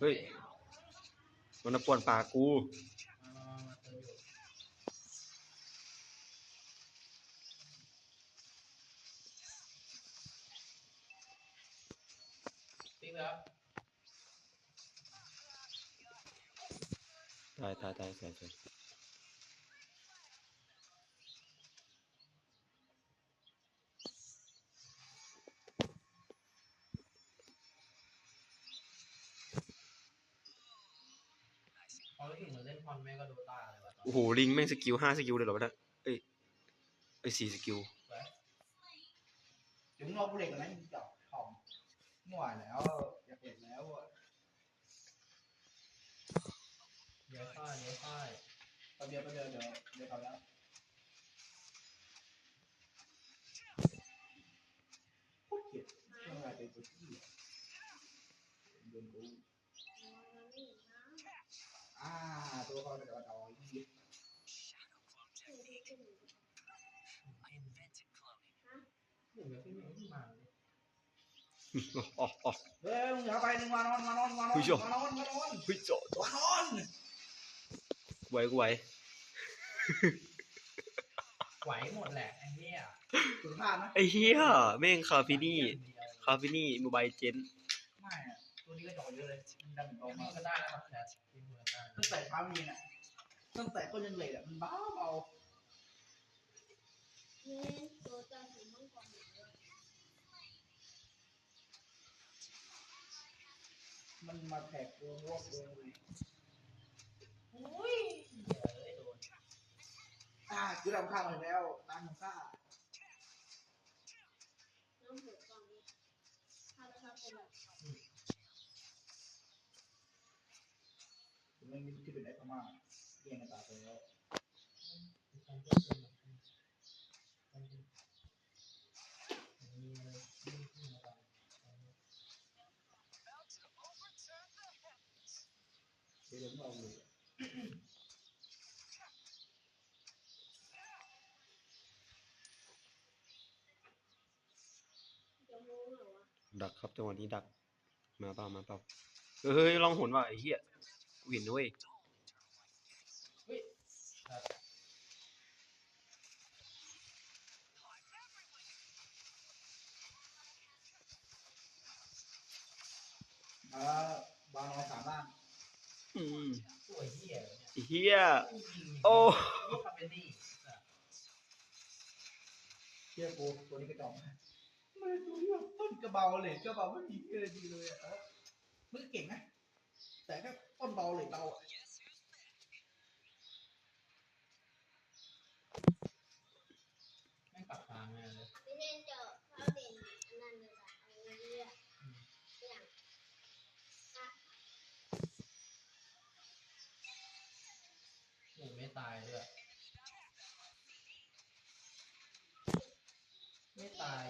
เฮ้ย มันมาป่วนป่ากูมามามาเติมอยู่ติ๊กแล้วตายตายตายใส่ใส่ พอรู้สึกเหมือนเล่นพรแม่งก็โดตาเลยวะตอน โอ้โหลิงแม่งสกิลห้าสกิลเลยเหรอวะเนี่ยเอ้ยเอ้ยสี่สกิลเดี๋ยวมึงรอกูเล็กก่อนนะมึงจับทอมไม่ไหวแล้วอยากเห็นแล้วอะเดี๋ยวค่ายเดี๋ยวค่ายแป๊บเดียวแป๊บเดียวเดี๋ยวเดี๋ยวกลับแล้วโคตรเกลียดช่วงเวลาเป็นตัวที่อะโดนกูอ่าตัวเขาเป็นกระดอยยี่หนึ่งเดี๋ยวพี่ไม่มาเฮ้ยมึงอย่าไปหนึ่งมานอนมานอนมานอนมานอนมานอนเฮ้ยโจมานอนไหวกูไหวไหวหมดแหละไอ้เหี้ยสุขภาพนะไอ้เหี้ยแม่งคาฟินี่คาฟินี่โมบายเจนไม่ตัวนี้ก็จ่อเยอะเลยมันดันออกนี่มาก็ได้นะครับแคทที่เมืองได้ตั้งแต่เช้ามีน่ะตั้งแต่ต้นยันเหล็กอะมันบ้าเบา มันมาแท็กกูรวบเลยอุ้ยเดี๋ยวเลยโดนอ่าคือทำข้าวมาแล้วร้านของข้ามันมีที่เป็นไอ้พม่าเรียงกันตาไปแล้ว มีการเพิ่มเติมแบบนี้มีอะไรที่ขึ้นมาบ้าง เดี๋ยวเราเอาเลยดักครับจังหวะนี้ดัก มาเปล่ามาเปล่าเฮ้ยลองหนว่ะไอ้เหี้ยกูเห็นด้วยเฮ้ยครับอ่าบานอนสามล่างอืมสวยเหี้ย เนี่ยไอ้เหี้ยยิงโอ้นี่คาเฟนี่อะเชื่อกูตัวนี้กระจอกมันตัวนี้แบบต้นกระเบาเลยกระเบาไม่มีอะไรดีเลยอะมึงเก่งนะแต่แค่ต้นเบาเลยเบาอะ ไม่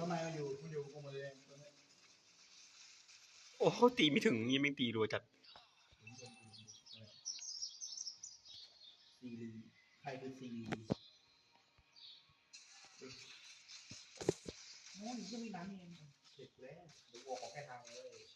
เสือทำไมมันอยู่มันอยู่กับมือเองตัวนี้โอ้โหตีไม่ถึงยังไม่งตีรัวจัดซีรีใครคือซีรีโอ้ยยังมีน้ำเองเสร็จแล้วเดี๋ยววัวขอแค่ทางเลย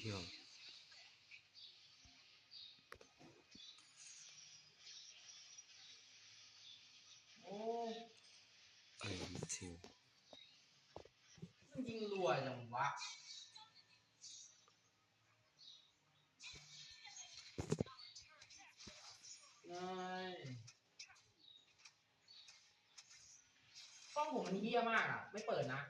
เหี้ยโอ้ไอ้ทิวมันยิงรัวจังวะเอ้ยกล้องผมมันเฮี้ยมากอะ ไม่เปิดนะ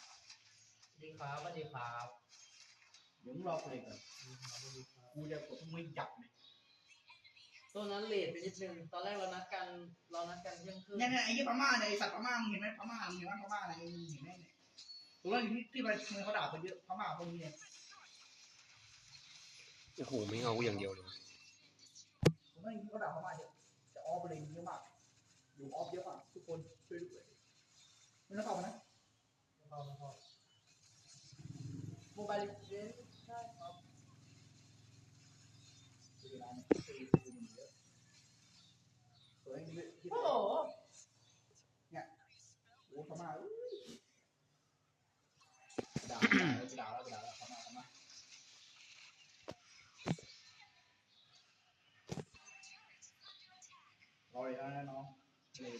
สวัส ดีครับสวัสดีครับเดี๋ยวมึงรอเพลงก่อนสวัสดีครับกูจะกดไม่ยับเลยตัวนั้นเลทไปนิดนึง ตอนแรกเรานัดกัน เรานัดกันเที่ยงครึ่งเนี่ยเนี่ยไอ้ยี่พม่าเนี่ยไอ้สัตว์พม่ามึงเห็นไหมพม่ามึงเห็นไหมพม่าอะไรมึงเห็นไหมเนี่ยตรงนั้นที่ที่มันมือเขาด่าคนเยอะพม่าคนนี้เนี่ยโอ้โหไม่เอากูอย่างเดียวเลย ผมว่าที่เขาด่าพม่าเยอะแต่ออฟเลยเยอะมากอยู่ออฟเยอะมากทุกคนช่วยด้วยไม่ต้องเข้ามานะพอพอโมบายเลเจนใช่ครับเวลาเนี่ยช่วยดูมันเยอะสวยที่ที่โอ้โหโอ้พม่าอุ้ยด่าด่าแล้วด่าแล้วพม่าพม่ารอเลยนะน้องเลย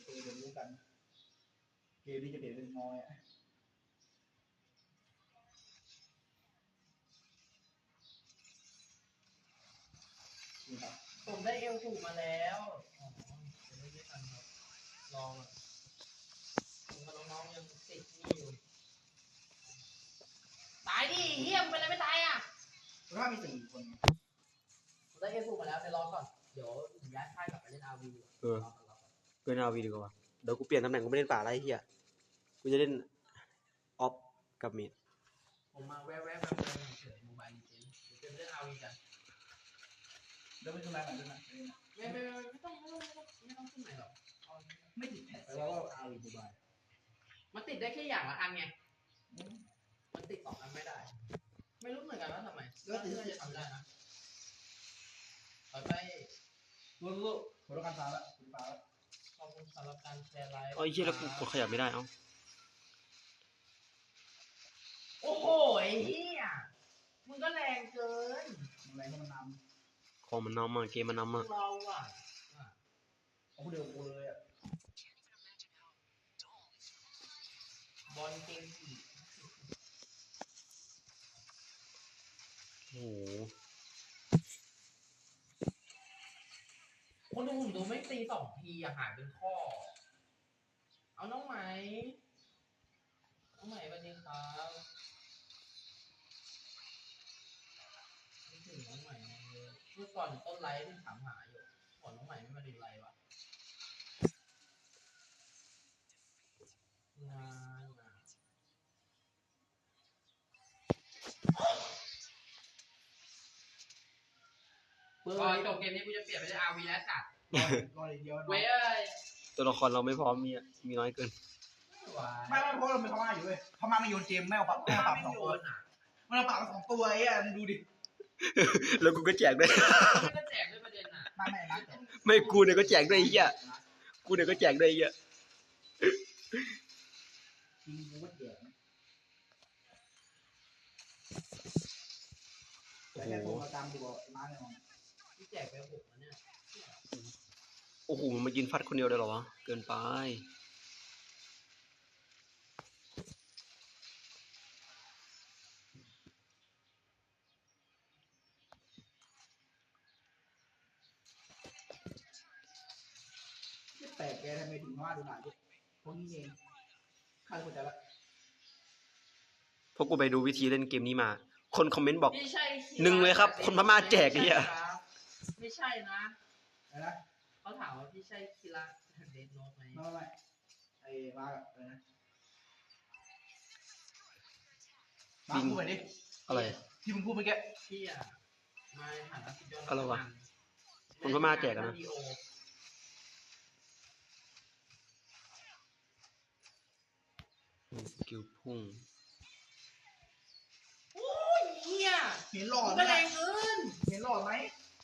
ตัวเดี๋ยวรู้กันเกมนี้จะเปลี่ยนเป็นงอ ครับผมได้เอลถูกมาแล้วอ๋อจะได้ไม่ทันครับลองอะผมกับน้องๆยังติดหนี่อยู่ตายดิเฮียมงเป็นอะไรไม่ตายอะเพราะว่ามีสี่คนผมได้เอลถูกมาแล้วเดี๋ยวรอก่อนเดี๋ยวผมย้ายค่ายกลับไปเล่นอาวีเออเกินเอาวีดีกว่าเดี๋ยวกูเปลี่ยนตำแหน่งกูไม่เล่นป่าไรเฮียกูจะเล่นออฟกับเมดผมมาแวะๆแวะๆเฉยๆโมบายลีเจนเดี๋ยวจะไปเล่นอาวีกัน เดี๋ยวไปทำลายหน่อยด้วยนะไม่ไม่ไม่ไม่ต้องไม่ต้องไม่ต้องไม่ต้องขึ้นไหนหรอกเอาไม่ติดแท็กไปแล้วว่าอาวีดูบายมันติดได้แค่อย่างละอันไงมันติดสองอันไม่ได้ ไม่รู้เหมือนกันว่าทำไมก็ถือว่าจะทำได้นะขอไปรู้รู้ผมต้องการฟ้าละคุณฟ้าละขอบคุณสำหรับการแชร์ไลฟ์เอาไอ้เฮียแล้วกูกดขยับไม่ได้เอ้าโอ้โหไอ้เหี้ยมึงก็แรงเกินอะไรก็มันน คอมันนำมาเกมมันนำมาเราอะเอาเดียวกูเลยอะบอลเกมสี่โอ้โหคนดูผมดูไม่ตีสองทีอะหายเป็นข้อ เอาน้องไหมน้องไหมสวัสดีครับ เลยเมื่อก่อนต้นไลฟ์ที่ถามหาอยู่ก่อนน้องใหม่ไม่มาดูไลฟ์วะงานอะก่อนจบเกมนี้กูจะเปลี่ยนไปเป็นอาวีแล้วจัดรอเลยเดียวเว้ยเอ้ยตัวละครเราไม่พร้อมมีมีน้อยเกินไม่ไหวไม่ไม่เพราะเราเป็นพม่าอยู่เว้ยพม่าไม่โยนเกมไม่เอาปากไม่เอาปากไม่สองโยตัวนอะมันเอาปากสองตัวไอ้อะมึงดูดิ แล้วกูก็แจกด้วยไม่ก็แจกด้วยประเด็นอะไม่ไม่นะไม่กูเนี่ยก็แจกด้วยไอ้เฮียกูเนี่ยก็แจกด้วยไอ้เฮียจริงกูก็แจกนะโอ้แต่โหแค่โทรมาตามดูว่าร้านอะไรของที่แจกไปหกแล้วเนี่ย โอ้โหมันมายืนฟัดคนเดียวเลยเหรอวะ เกินไป แปลกแกทำไมถึงว่าดูหนาดิพวกนี้เองข้าเข้าใจละเพราะกูไปดูวิธีเล่นเกมนี้มา คนคอมเมนต์บอก ไม่ใช่ที่หนึ่งเลยครับคนพม่าแจกไอ้เหี้ยไม่ใช่นะอะไรนะเขาถามว่าพี่ใช่คิระเดนโนตไหมไม่ไม่ไม่ไอ้มากับอะไรนะมาพูดไปดิอะไร ที่มึงพูดเมื่อกี้พี่อะมาในฐานะสุดยอดอะไรวะนักคนพม่าแจกอะนะ วิดีโอสกิลพุ่ง โอ้ยเหี้ยเห็นหลอมัดนไหมก็แรงเกินเห็นหลอดไหม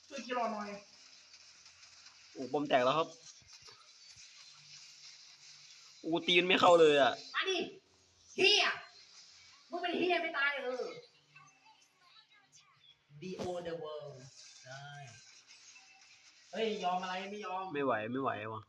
ช่วยคิดหลอดหน่อยโอ้บอมแตกแล้วครับโอ้ตีนไม่เข้าเลยอะ มาดิเฮียมึงเป็นเฮียไม่ตายเออ D O the world ได้เฮ้ยยอมอะไรไม่ยอมไม่ไหวไม่ไหวว่ะ